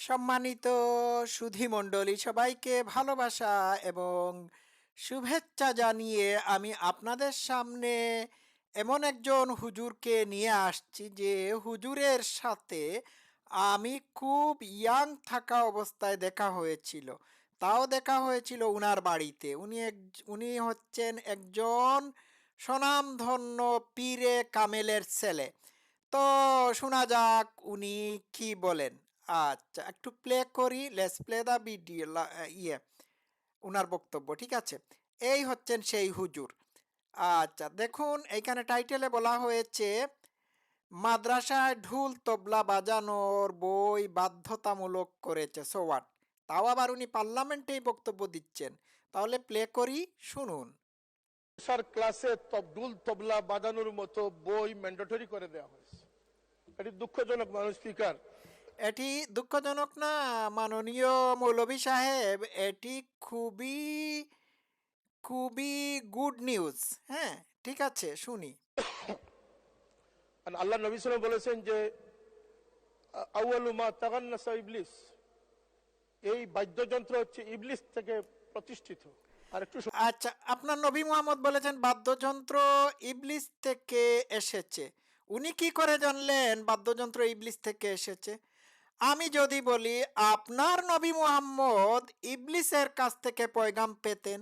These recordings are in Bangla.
সম্মানিত সুধীমণ্ডলী সবাইকে ভালোবাসা এবং শুভেচ্ছা জানিয়ে আমি আপনাদের সামনে এমন একজন হুজুরকে নিয়ে আসছি যে হুজুরের সাথে আমি খুব ইয়াং থাকা অবস্থায় দেখা হয়েছিল। তাও দেখা হয়েছিল উনার বাড়িতে। উনি এক, উনি হচ্ছেন একজন স্বনামধন্য পীরে কামেলের ছেলে। তো শোনা যাক উনি কি বলেন। আচ্ছা একটু প্লে করি লেস প্লে দা ভিডিও ইয়ে ওনার বক্তব্য, ঠিক আছে? এই হচ্ছেন সেই হুজুর। আচ্ছা দেখুন, এইখানে টাইটেলে বলা হয়েছে, মাদ্রাসায় ঢুল তবলা বাজানোর বই বাধ্যতামূলক করেছে সোয়াট তাও আবার উনি পার্লামেন্টেই বক্তব্য দিচ্ছেন। তাহলে প্লে করি, শুনুন। স্যার ক্লাসে তবদুল তবলা বাজানোর মতো বই ম্যান্ডেটরি করে দেওয়া হয়েছে। এটি দুঃখজনক মানুষ স্পিকার এটি দুঃখজনক না? মাননীয় মৌলভী সাহেব এটি খুবই খুবই গুড নিউজ। হ্যাঁ ঠিক আছে শুনি। আল্লাহ নবী সাল্লাম বলেছেন যে আউয়ালু মা তাগান্নাসা ইবলিস। এই বাদ্যযন্ত্র হচ্ছে ইবলিস থেকে প্রতিষ্ঠিত। আর একটু আচ্ছা আপনার নবী মোহাম্মদ বলেছেন বাদ্যযন্ত্র ইবলিস থেকে এসেছে। উনি কি করে জানলেন বাদ্যযন্ত্র ইবলিস থেকে এসেছে? আমি যদি বলি, আপনার নবী মুহাম্মদ ইবলিসের কাছ থেকে পয়গাম পেতেন।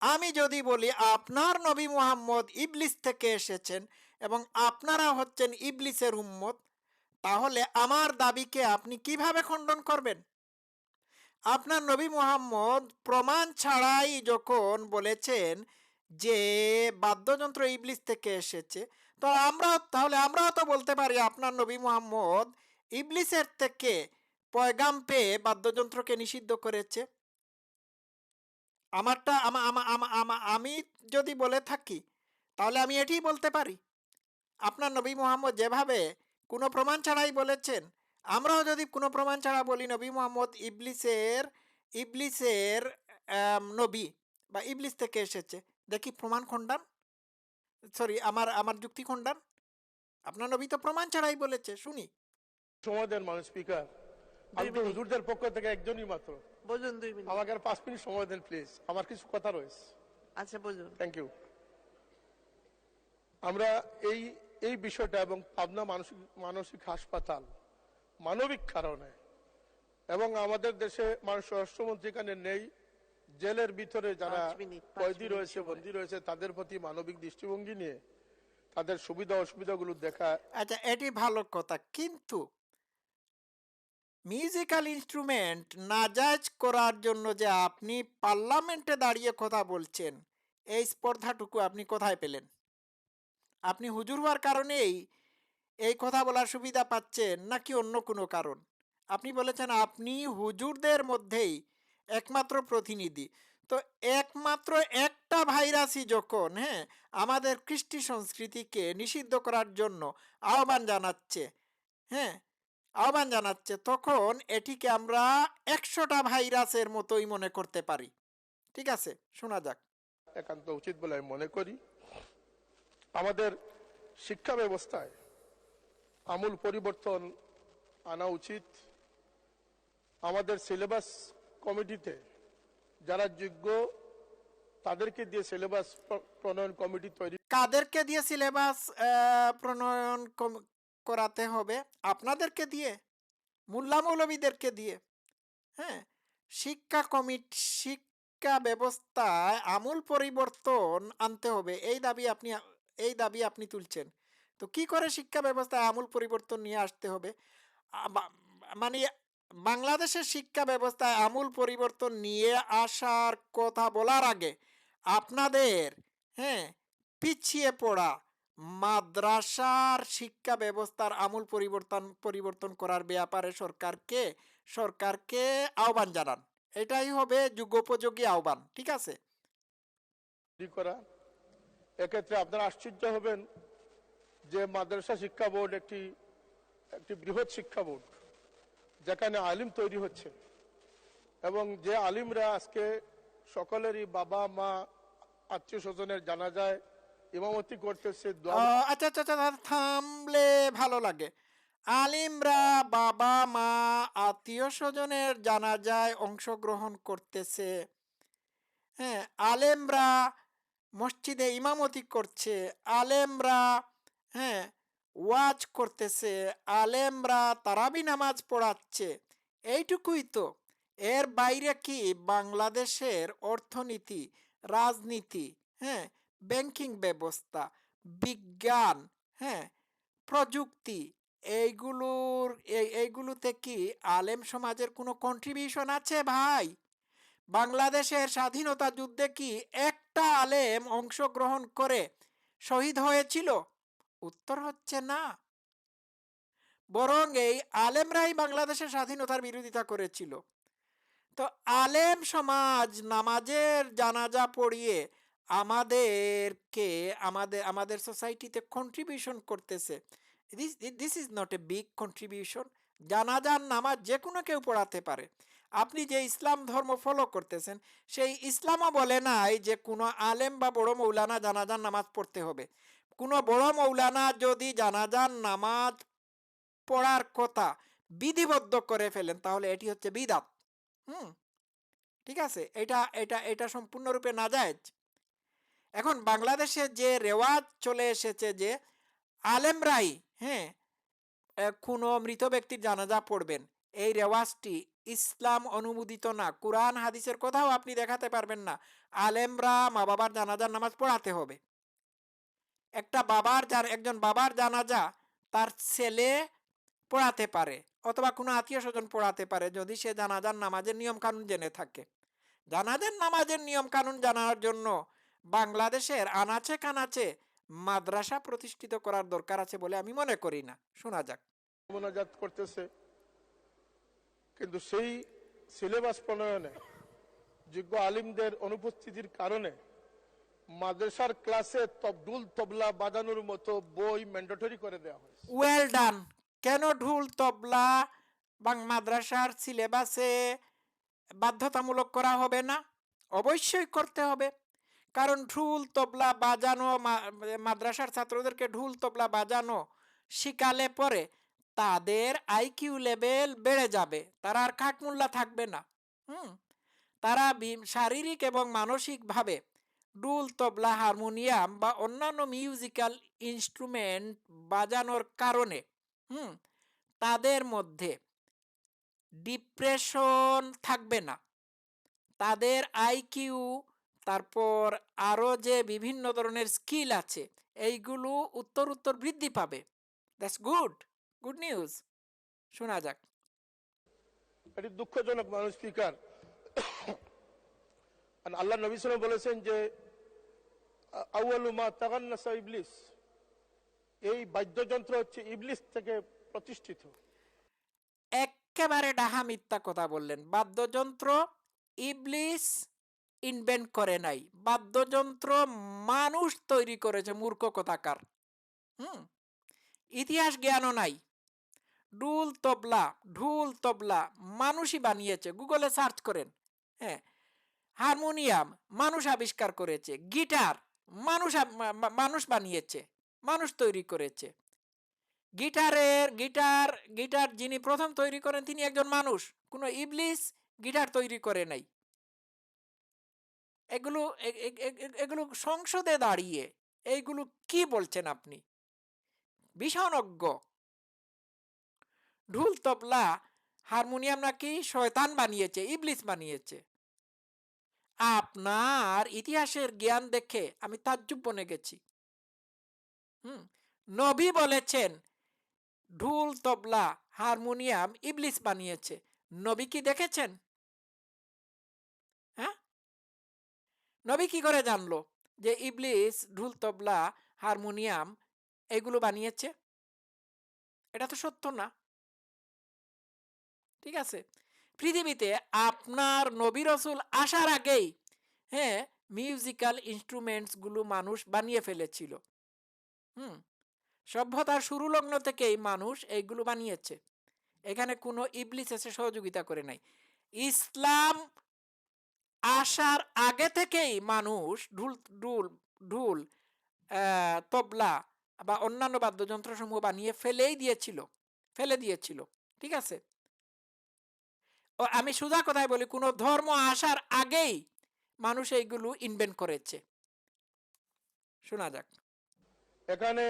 আমি যদি বলি, আপনার নবী মুহাম্মদ ইবলিস থেকে এসেছেন এবং আপনারা হচ্ছেন ইবলিসের উম্মত, তাহলে আমার দাবিকে আপনি কীভাবে খণ্ডন করবেন? আপনার নবী মুহাম্মদ প্রমাণ ছাড়াই যখন বলেছেন যে, বাদ্যযন্ত্র ইবলিস থেকে এসেছে, তো আমরা, তাহলে আমরাও তো বলতে পারি, আপনার নবী মোহাম্মদ ইবলিসের থেকে পয়গাম পেয়ে বাদ্যযন্ত্রকে নিষিদ্ধ করেছে। আমারটা আমা যদি বলে থাকি, তাহলে আমি এটাই বলতে পারি। আপনার নবী মোহাম্মদ যেভাবে কোনো প্রমাণ ছাড়াই বলেছেন, আমরাও যদি কোনো প্রমাণ ছাড়া বলি নবী মোহাম্মদ ইবলিসের ইবলিসের নবী বা ইবলিস থেকে এসেছে। দেখি প্রমাণ খণ্ডান। সরি, আমার আমার যুক্তি খণ্ডান। আপনার নবী তো প্রমাণ ছাড়াই বলেছে, শুনি। সময় দেন মানুষ স্পিকার আমি তো হুজুরদের পক্ষ থেকে একজনই মাত্র। বলুন দুই মিনিট। আমাকে আর পাঁচ মিনিট সময় দেন প্লিজ। আমার কিছু কথা রয়েছে। আচ্ছা বলুন। থ্যাংক ইউ আমরা এই এই বিষয়টা এবং পাবনা মানসিক মানসিক হাসপাতাল মানবিক কারণে এবং আমাদের দেশে মানুষ স্বরাষ্ট্রমন্ত্রী এখানে নেই জেলের ভিতরে যারা কয়েদি রয়েছে। বন্দী রয়েছে তাদের প্রতি মানবিক দৃষ্টিভঙ্গি নিয়ে তাদের সুবিধা অসুবিধাগুলো দেখা আচ্ছা এটি ভালো কথা কিন্তু মিউজিক্যাল ইনস্ট্রুমেন্ট নাজাজ করার জন্য যে আপনি পার্লামেন্টে দাঁড়িয়ে কথা বলছেন, এই স্পর্ধাটুকু আপনি কোথায় পেলেন? আপনি হুজুর হওয়ার কারণেই এই কথা বলার সুবিধা পাচ্ছেন নাকি অন্য কোনো কারণ? আপনি বলেছেন আপনি হুজুরদের মধ্যেই একমাত্র প্রতিনিধি। তো একমাত্র একটা ভাইরাসই যখন হ্যাঁ আমাদের কৃষ্টি সংস্কৃতিকে নিষিদ্ধ করার জন্য আহ্বান জানাচ্ছে হ্যাঁ আহ্বান জানাচ্ছে তখন এটিকে আমরা একশোটা ভাইরাসের মতোই মনে করতে পারি। ঠিক আছে শোনা যাক। একান্ত উচিত বলে আমি মনে করি আমাদের শিক্ষা ব্যবস্থায় আমূল পরিবর্তন আনা উচিত। আমাদের সিলেবাস কমিটিতে যারা যোগ্য তাদেরকে দিয়ে সিলেবাস প্রণয়ন কমিটি তৈরি কাদেরকে দিয়ে সিলেবাস প্রণয়ন করাতে হবে আপনাদেরকে দিয়ে মোল্লা মৌলবীদেরকে দিয়ে হ্যাঁ? শিক্ষা কমিটি, শিক্ষা ব্যবস্থায় আমূল পরিবর্তন আনতে হবে। এই দাবি আপনি, এই দাবি আপনি তুলছেন। তো কি করে শিক্ষা ব্যবস্থায় আমূল পরিবর্তন নিয়ে আসতে হবে? মানে বাংলাদেশের শিক্ষা ব্যবস্থায় আমূল পরিবর্তন নিয়ে আসার কথা বলার আগে আপনাদের হ্যাঁ পিছিয়ে পড়া মাদ্রাসার শিক্ষা ব্যবস্থার আমূল পরিবর্তন পরিবর্তন করার ব্যাপারে সরকারকে সরকারকে আহ্বান জানান। এটাই হবে যুগোপযোগী আহ্বান, ঠিক আছে? করা। এক্ষেত্রে আপনারা আশ্চর্য হবেন যে মাদ্রাসা শিক্ষা বোর্ড একটি একটি বৃহৎ শিক্ষা বোর্ড, যেখানে আলিম তৈরি হচ্ছে। এবং যে আলিমরা আজকে সকলেরই বাবা মা আত্মীয় স্বজনের জানা যায় ইমামতি করতেছে আচ্ছা আচ্ছা আচ্ছা থামলে ভালো লাগে। আলিমরা বাবা, মা, আত্মীয় স্বজনের জানাজায় অংশগ্রহণ করতেছে। হ্যাঁ আলেমরা মসজিদে ইমামতি করছে, আলেমরা হ্যাঁ ওয়াজ করতেছে, আলেমরা তারাবি নামাজ পড়াচ্ছে। এইটুকুই তো। এর বাইরে কি বাংলাদেশের অর্থনীতি, রাজনীতি হ্যাঁ ব্যাংকিং ব্যবস্থা, বিজ্ঞান হ্যাঁ? প্রযুক্তি, এইগুলোর, এই- এইগুলোতে কি আলেম সমাজের কোনো কন্ট্রিবিউশন আছে ভাই? বাংলাদেশের স্বাধীনতা যুদ্ধে কি একটা আলেম অংশগ্রহণ করে শহীদ হয়েছিল? উত্তর হচ্ছে না। বরং এই আলেমরাই বাংলাদেশের স্বাধীনতার বিরোধিতা করেছিল। তো আলেম সমাজ নামাজের জানাজা পড়িয়ে আমাদেরকে আমাদের আমাদের সোসাইটিতে কন্ট্রিবিউশন করতেছে। This this is not a big contribution জানাজার নামাজ যে কোনো কেউ পড়াতে পারে। আপনি যে ইসলাম ধর্ম ফলো করতেছেন, সেই ইসলামও বলে নাই যে কোনো আলেম বা বড় মৌলানা জানাজার নামাজ পড়তে হবে। কোনো বড় মৌলানা যদি জানাজার নামাজ পড়ার কথা বিধিবদ্ধ করে ফেলেন, তাহলে এটি হচ্ছে বিদাত। হুম? ঠিক আছে? এটা এটা এটা সম্পূর্ণরূপে নাজায়েজ। এখন বাংলাদেশে যে রেওয়াজ চলে এসেছে যে আলেমরাই হ্যাঁ কোনো মৃত ব্যক্তির জানাজা পড়বেন। এই রেওয়াজটি ইসলাম অনুমোদিত না। কোরআন, হাদিসের কোথাও আপনি দেখাতে পারবেন না। আলেমরা মা বাবার জানাজার নামাজ পড়াতে হবে। একটা বাবার যার একজন বাবার জানাজা তার ছেলে পড়াতে পারে অথবা কোনো আত্মীয় স্বজন পড়াতে পারে যদি সে জানাজার নামাজের নিয়ম কানুন জেনে থাকে। জানাজার নামাজের নিয়ম কানুন জানার জন্য বাংলাদেশের আনাচে কানাচে মাদ্রাসা প্রতিষ্ঠিত করার দরকার আছে বলে আমি মনে করি না। শোনা যাক। মোনাজাত করতেছে। কিন্তু সেই সিলেবাস প্রণয়নে যোগ্য আলিমদের অনুপস্থিতির কারণে মাদ্রাসার ক্লাসে তবদুল তবলা বাজানোর মতো বই ম্যান্ডেটরি করে দেওয়া হয়েছে। ওয়েল ডান কেন ঢুল তবলা বাং মাদ্রাসার সিলেবাসে বাধ্যতামূলক করা হবে না? অবশ্যই করতে হবে। কারণ ঢুল তবলা বাজানো মাদ্রাসার ছাত্রদেরকে ঢুল তবলা বাজানো শিকালে পরে তাদের আইকিউ লেভেল বেড়ে যাবে। তারা আর খাটমুল্লা থাকবে না। হুম? তারা শারীরিক এবং মানসিকভাবে ডুল তবলা হারমোনিয়াম বা অন্যান্য মিউজিক্যাল ইনস্ট্রুমেন্ট বাজানোর কারণে, হুম? তাদের মধ্যে ডিপ্রেশন থাকবে না। তাদের আইকিউ তারপর আরও যে বিভিন্ন ধরনের স্কিল আছে এইগুলো উত্তর উত্তর বৃদ্ধি পাবে। দ্যাটস গুড গুড নিউজ শোনা যাক। এটি দুঃখজনক মানুষ স্পিকার। আল্লাহ নবী সাল্লাম বলেছেন যে আউয়ালুমা তাগান্নাসা ইবলিস। এই বাদ্যযন্ত্র হচ্ছে ইবলিস থেকে প্রতিষ্ঠিত। একেবারে ডাহা মিথ্যা কথা বললেন। বাদ্যযন্ত্র ইবলিস ইনভেন্ট করে নাই। বাদ্যযন্ত্র মানুষ তৈরি করেছে, মূর্খ কথাকার। হুম? ইতিহাস জ্ঞানও নাই। ডুল তবলা, ঢুল তবলা মানুষই বানিয়েছে। গুগলে সার্চ করেন। হ্যাঁ হারমোনিয়াম মানুষ আবিষ্কার করেছে। গিটার মানুষ মানুষ বানিয়েছে, মানুষ তৈরি করেছে। গিটারের, গিটার গিটার যিনি প্রথম তৈরি করেন তিনি একজন মানুষ। কোনো ইবলিস গিটার তৈরি করে নাই। এগুলো এগুলো সংসদে দাঁড়িয়ে এইগুলো কি বলছেন আপনি? ভীষণ অজ্ঞ ঢুল তবলা, হারমোনিয়াম নাকি শয়তান বানিয়েছে, ইবলিস বানিয়েছে। আপনার ইতিহাসের জ্ঞান দেখে আমি তাজ্জুব বনে গেছি। হুম, নবী বলেছেন, ঢুল তবলা, হারমোনিয়াম ইবলিস বানিয়েছে। নবী কি দেখেছেন? হ্যাঁ? নবী কি করে জানলো? যে ইবলিস ঢুল তবলা, হারমোনিয়াম এগুলো বানিয়েছে? এটা তো সত্য না। ঠিক আছে? পৃথিবীতে আপনার নবী রসুল আসার আগেই হ্যাঁ মিউজিক্যাল ইনস্ট্রুমেন্টসগুলো মানুষ বানিয়ে ফেলেছিল। হুম? সভ্যতার শুরু লগ্ন থেকেই মানুষ এইগুলো বানিয়েছে। এখানে কোনো ইবলিস এসে সহযোগিতা করে নাই। ইসলাম আসার আগে থেকেই মানুষ ঢুল ঢুল ঢুল তবলা বা অন্যান্য বাদ্যযন্ত্র সমূহ বানিয়ে ফেলেই দিয়েছিল, ফেলে দিয়েছিল, ঠিক আছে? ও, আমি সুধা কথায় বলি, কোনো ধর্ম আসার আগেই মানুষ এইগুলো ইনভেন্ট করেছে। শোনা যাক। এখানে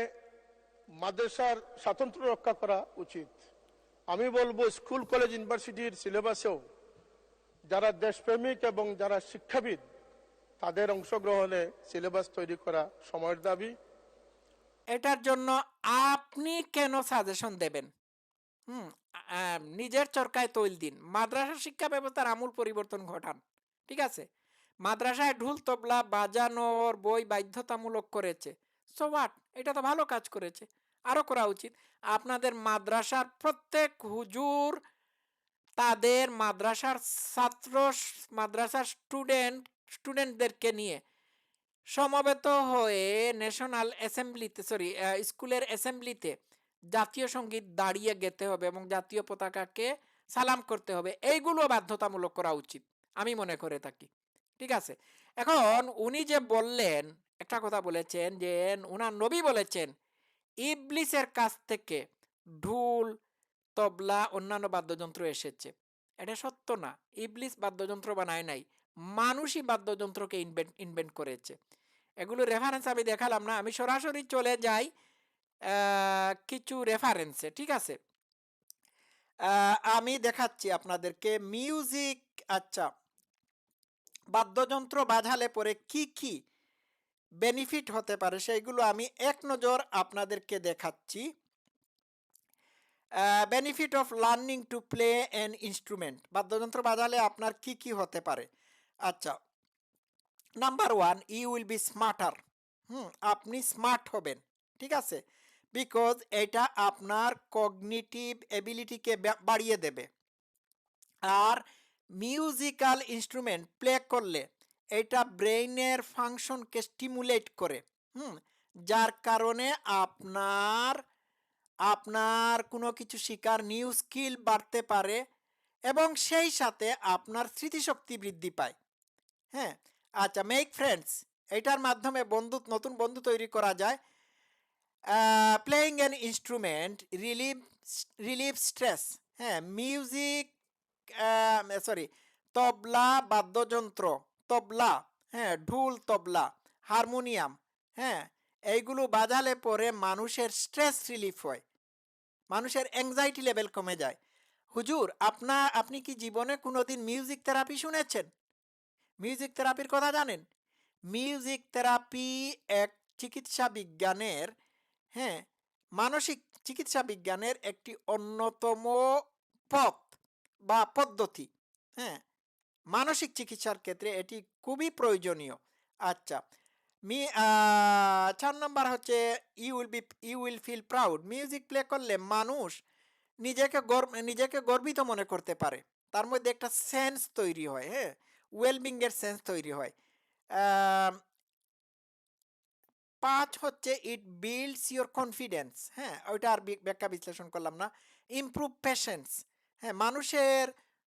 মাদ্রাসার স্বাতন্ত্র্য রক্ষা করা উচিত। আমি বলব, স্কুল, কলেজ, ইউনিভার্সিটির সিলেবাসেও যারা দেশপ্রেমিক এবং যারা শিক্ষাবিদ, তাদের অংশগ্রহণে সিলেবাস তৈরি করা সময়ের দাবি। এটার জন্য আপনি কেন সাজেশন দেবেন? হুম নিজের চরকায় তৈল দিন। মাদ্রাসা শিক্ষা ব্যবস্থার আমূল পরিবর্তন ঘটান, ঠিক আছে? মাদ্রাসায় ঢুল, তবলা বাজানোর বই বাধ্যতামূলক করেছে। সো হোয়াট এটা তো ভালো কাজ করেছে। আরও করা উচিত। আপনাদের মাদ্রাসার প্রত্যেক হুজুর তাদের মাদ্রাসার ছাত্র, মাদ্রাসার স্টুডেন্ট স্টুডেন্টদেরকে নিয়ে সমবেত হয়ে ন্যাশনাল অ্যাসেম্বলিতে সরি স্কুলের অ্যাসেম্বলিতে জাতীয় সংগীত দাঁড়িয়ে গেতে হবে এবং জাতীয় পতাকাকে সালাম করতে হবে। এইগুলো বাধ্যতামূলক করা উচিত, আমি মনে করে থাকি। ঠিক আছে? এখন উনি যে বললেন, একটা কথা বলেছেন যে, উনার নবী বলেছেন, ইবলিসের কাছ থেকে ঢুল তবলা, অন্যান্য বাদ্যযন্ত্র এসেছে। এটা সত্য না। ইবলিস বাদ্যযন্ত্র বানায় নাই। মানুষই বাদ্যযন্ত্রকে ইনভেন্ট ইনভেন্ট করেছে। এগুলো রেফারেন্স আমি দেখালাম না। আমি সরাসরি চলে যাই কিছু রেফারেন্সে ঠিক আছে? আমি দেখাচ্ছি আপনাদেরকে মিউজিক আচ্ছা। বাদ্যযন্ত্র বাজালে পরে কি কি বেনিফিট হতে পারে সেইগুলো আমি এক নজর আপনাদেরকে দেখাচ্ছি। Benefit of learning to play an instrument বাদ্যযন্ত্র বাজালে আপনার কি কি হতে পারে? আচ্ছা number one you will be smarter হুম, আপনি স্মার্ট হবেন, ঠিক আছে? বিকজ এটা আপনার কগনিটিভ এবিলিটিকে বাড়িয়ে দেবে। আর মিউজিক্যাল ইনস্ট্রুমেন্ট প্লে করলে এটা ব্রেইনের ফাংশনকে স্টিমুলেট করে। হুম, যার কারণে আপনার আপনার কোনো কিছু শিকার নিউ স্কিল বাড়তে পারে এবং সেই সাথে আপনার স্মৃতিশক্তি বৃদ্ধি পায়। হ্যাঁ আচ্ছা মেক ফ্রেন্ডস এটার মাধ্যমে বন্ধু, নতুন বন্ধু তৈরি করা যায়। Playing an instrument relieve relieve stress হ্যাঁ মিউজিক সরি তবলা, বাদ্যযন্ত্র, তবলা হ্যাঁ ঢুল, তবলা হারমোনিয়াম হ্যাঁ এইগুলো বাজালে পরে মানুষের স্ট্রেস রিলিফ হয়। মানুষের অ্যাংজাইটি লেভেল কমে যায়। হুজুর, আপনা, আপনি কি জীবনে কোনোদিন মিউজিক থেরাপি শুনেছেন? মিউজিক থেরাপির কথা জানেন? মিউজিক থেরাপি এক চিকিৎসা বিজ্ঞানের হ্যাঁ মানসিক চিকিৎসা বিজ্ঞানের একটি অন্যতম পথ বা পদ্ধতি হ্যাঁ। মানসিক চিকিৎসার ক্ষেত্রে এটি খুবই প্রয়োজনীয়। আচ্ছা মি চার নম্বর হচ্ছে you will be you will feel proud music play করলে মানুষ নিজেকে গর্ব, নিজেকে গর্বিত মনে করতে পারে। তার মধ্যে একটা সেন্স তৈরি হয় হ্যাঁ? ওয়েলবিংয়ের সেন্স তৈরি হয়। পাঁচ হচ্ছে ইট বিল্ডস ইওর কনফিডেন্স হ্যাঁ? ওইটা আর ব্যাখ্যা বিশ্লেষণ করলাম না। ইমপ্রুভ পেশেন্স হ্যাঁ? মানুষের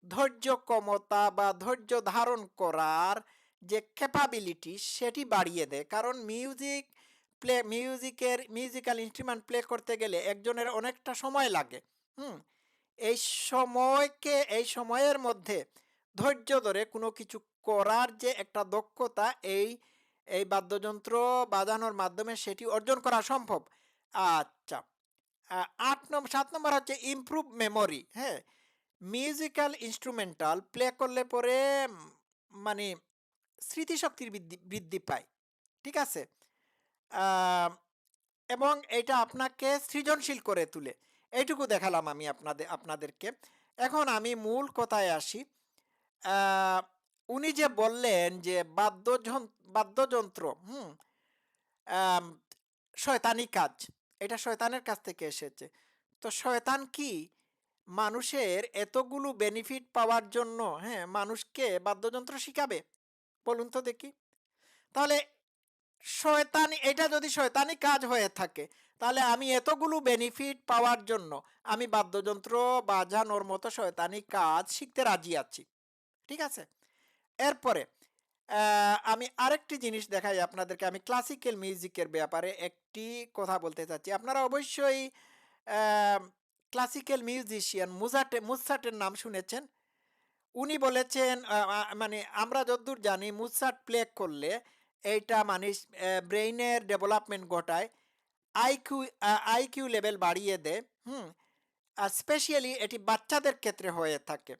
ধৈর্য ক্ষমতা বা ধৈর্য ধারণ করার যে ক্যাপাবিলিটি সেটি বাড়িয়ে দেয়। কারণ মিউজিক প্লে মিউজিকের মিউজিক্যাল ইনস্ট্রুমেন্ট প্লে করতে গেলে একজনের অনেকটা সময় লাগে। হুম? এই সময়কে, এই সময়ের মধ্যে ধৈর্য ধরে কোনো কিছু করার যে একটা দক্ষতা, এই এই বাদ্যযন্ত্র বাজানোর মাধ্যমে সেটি অর্জন করা সম্ভব। আচ্ছা আট নম্বর সাত নম্বর হচ্ছে ইমপ্রুভ মেমোরি হ্যাঁ? মিউজিক্যাল ইনস্ট্রুমেন্টাল প্লে করলে পরে মানে স্মৃতিশক্তির বৃদ্ধি বৃদ্ধি পায়। ঠিক আছে? এবং এটা আপনাকে সৃজনশীল করে তুলে। এইটুকু দেখালাম আমি আপনাদের আপনাদেরকে। এখন আমি মূল কথায় আসি। উনি যে বললেন যে বাদ্যযন্ত্র বাদ্যযন্ত্র, হুম? শয়তানি কাজ। এটা শয়তানের কাছ থেকে এসেছে। তো শয়তান কি? মানুষের এতগুলো বেনিফিট পাওয়ার জন্য হ্যাঁ মানুষকে বাদ্যযন্ত্র শিখাবে? বলুন তো দেখি। তাহলে শয়তানি, এটা যদি শয়তানি কাজ হয়ে থাকে, তাহলে আমি এতগুলো বেনিফিট পাওয়ার জন্য আমি বাদ্যযন্ত্র বাজানোর মতো শয়তানি কাজ শিখতে রাজি আছি। ঠিক আছে? এরপরে আমি আরেকটি জিনিস দেখাই আপনাদেরকে। আমি ক্লাসিক্যাল মিউজিকের ব্যাপারে একটি কথা বলতে চাচ্ছি। আপনারা অবশ্যই ক্লাসিক্যাল মিউজিশিয়ান মুজাটে মুসাটের নাম শুনেছেন? উনি বলেছেন মানে আমরা যতদূর জানি মুসাট প্লে করলে এইটা মানে ব্রেইনের ডেভেলপমেন্ট ঘটায় আইকিউ আইকিউ লেভেল বাড়িয়ে দেয় হুম স্পেশালি এটি বাচ্চাদের ক্ষেত্রে হয়ে থাকে।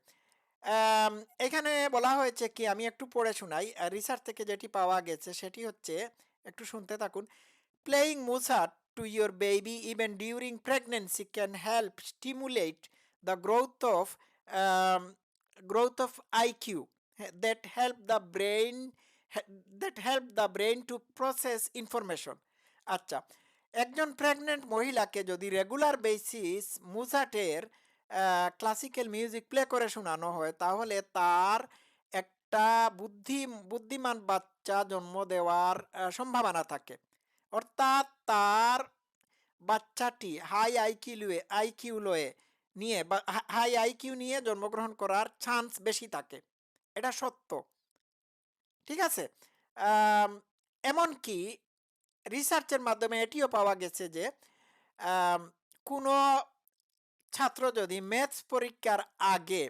এখানে বলা হয়েছে কি আমি একটু পড়ে শোনাই রিসার্চ থেকে যেটি পাওয়া গেছে সেটি হচ্ছে একটু শুনতে থাকুন Playing Mozart to your baby even during pregnancy can help stimulate the growth um, growth of IQ that help the brain that help the brain to process information. আচ্ছা একজন প্রেগনেন্ট মহিলাকে যদি রেগুলার বেসিস মুজাটের ক্লাসিক্যাল মিউজিক প্লে করে শোনানো হয়, তাহলে তার একটা বুদ্ধি, বুদ্ধিমান বাচ্চা জন্ম দেওয়ার সম্ভাবনা থাকে অর্থাৎ তার বাচ্চাটি হাই আইকিউ লয়ে আইকিউ লয়ে নিয়ে বা হাই আইকিউ নিয়ে জন্মগ্রহণ করার চান্স বেশি থাকে। এটা সত্য। ঠিক আছে? এমনকি রিসার্চের মাধ্যমে এটিও পাওয়া গেছে যে কোনো ছাত্র যদি ম্যাথস পরীক্ষার আগে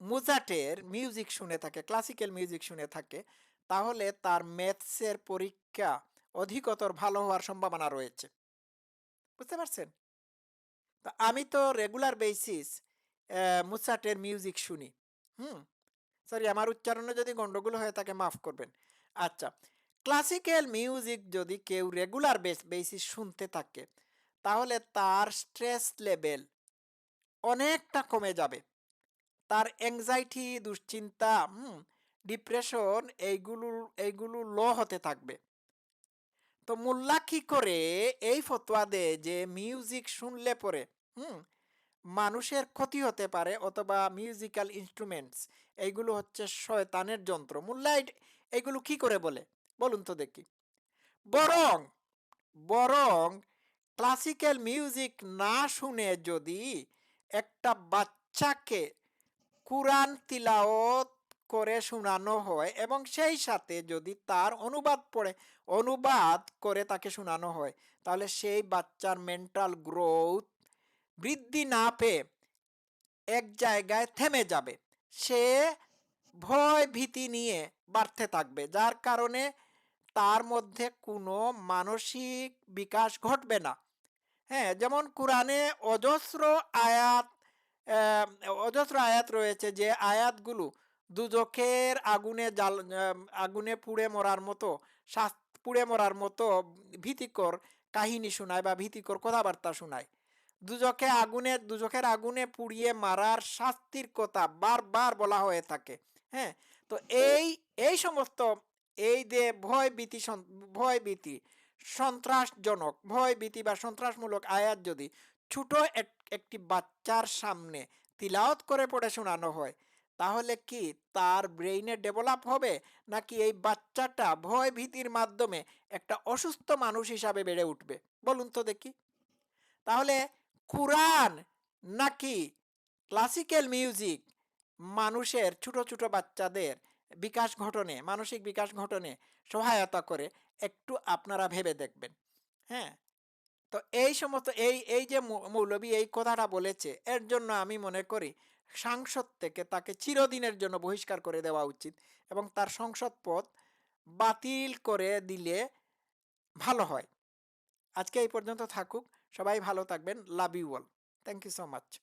মুজাটের মিউজিক শুনে থাকে ক্লাসিক্যাল মিউজিক শুনে থাকে, তাহলে তার ম্যাথসের পরীক্ষা অধিকতর ভালো হওয়ার সম্ভাবনা রয়েছে। বুঝতে পারছেন? তো আমি তো রেগুলার বেসিস মুসাটের মিউজিক শুনি। হুম? সরি আমার উচ্চারণে যদি গন্ডগোল হয়ে থাকে মাফ করবেন। আচ্ছা ক্লাসিক্যাল মিউজিক যদি কেউ রেগুলার বেস বেসিস শুনতে থাকে, তাহলে তার স্ট্রেস লেভেল অনেকটা কমে যাবে। তার অ্যাংজাইটি দুশ্চিন্তা, হুম ডিপ্রেশন এইগুলো এইগুলো লো হতে থাকবে। তো মোল্লা কি করে এই ফতোয়া দেয় যে মিউজিক শুনলে পরে, হুম, মানুষের ক্ষতি হতে পারে অথবা মিউজিক্যাল ইনস্ট্রুমেন্টস, এইগুলো হচ্ছে শয়তানের যন্ত্র। মোল্লা এইগুলো কি করে বলে? বলুন তো দেখি। বরং বরং ক্লাসিক্যাল মিউজিক না শুনে যদি একটা বাচ্চাকে কুরআন তিলাওয়াত করে শোনানো হয় এবং সেই সাথে যদি তার অনুবাদ পড়ে, অনুবাদ করে তাকে শোনানো হয়, তাহলে সেই বাচ্চার মেন্টাল গ্রোথ বৃদ্ধি না পেয়ে এক জায়গায় থেমে যাবে। সে ভয় ভীতি নিয়ে বাড়তে থাকবে, যার কারণে তার মধ্যে কোনো মানসিক বিকাশ ঘটবে না। হ্যাঁ যেমন কোরআনে অজস্র আয়াত অজস্র আয়াত রয়েছে যে আয়াতগুলো দুজখের আগুনে জাল আগুনে পুড়ে মরার মতো শাস- পুড়ে মরার মতো ভীতিকর কাহিনী শোনায় বা ভীতিকর কথাবার্তা শোনায়। দুজকে আগুনে দুজখের আগুনে পুড়িয়ে মারার শাস্তির কথা বারবার বলা হয়ে থাকে হ্যাঁ? তো এই এই সমস্ত, এই যে ভয় ভীতি ভয় ভীতি সন্ত্রাসজনক, ভয় ভীতি বা সন্ত্রাসমূলক আয়াত যদি ছোট এক- একটি বাচ্চার সামনে তিলাওয়াত করে পড়ে শোনানো হয় তাহলে কি তার ব্রেইনে ডেভেলপ হবে? নাকি এই বাচ্চাটা ভয় ভীতির মাধ্যমে একটা অসুস্থ মানুষ হিসাবে বেড়ে উঠবে? বলুন তো দেখি। তাহলে কোরআন নাকি ক্লাসিক্যাল মিউজিক মানুষের ছোট ছোট বাচ্চাদের বিকাশ ঘটনে, মানসিক বিকাশ ঘটনে সহায়তা করে একটু আপনারা ভেবে দেখবেন। হ্যাঁ? তো এই সমস্ত, এই এই যে মৌলবী এই কথাটা বলেছে, এর জন্য আমি মনে করি সাংসদ থেকে তাকে চিরদিনের জন্য বহিষ্কার করে দেওয়া উচিত এবং তার সংসদ পদ বাতিল করে দিলে ভালো হয়। আজকে এই পর্যন্ত থাকুক। সবাই ভালো থাকবেন। Love you all. Thank you so much.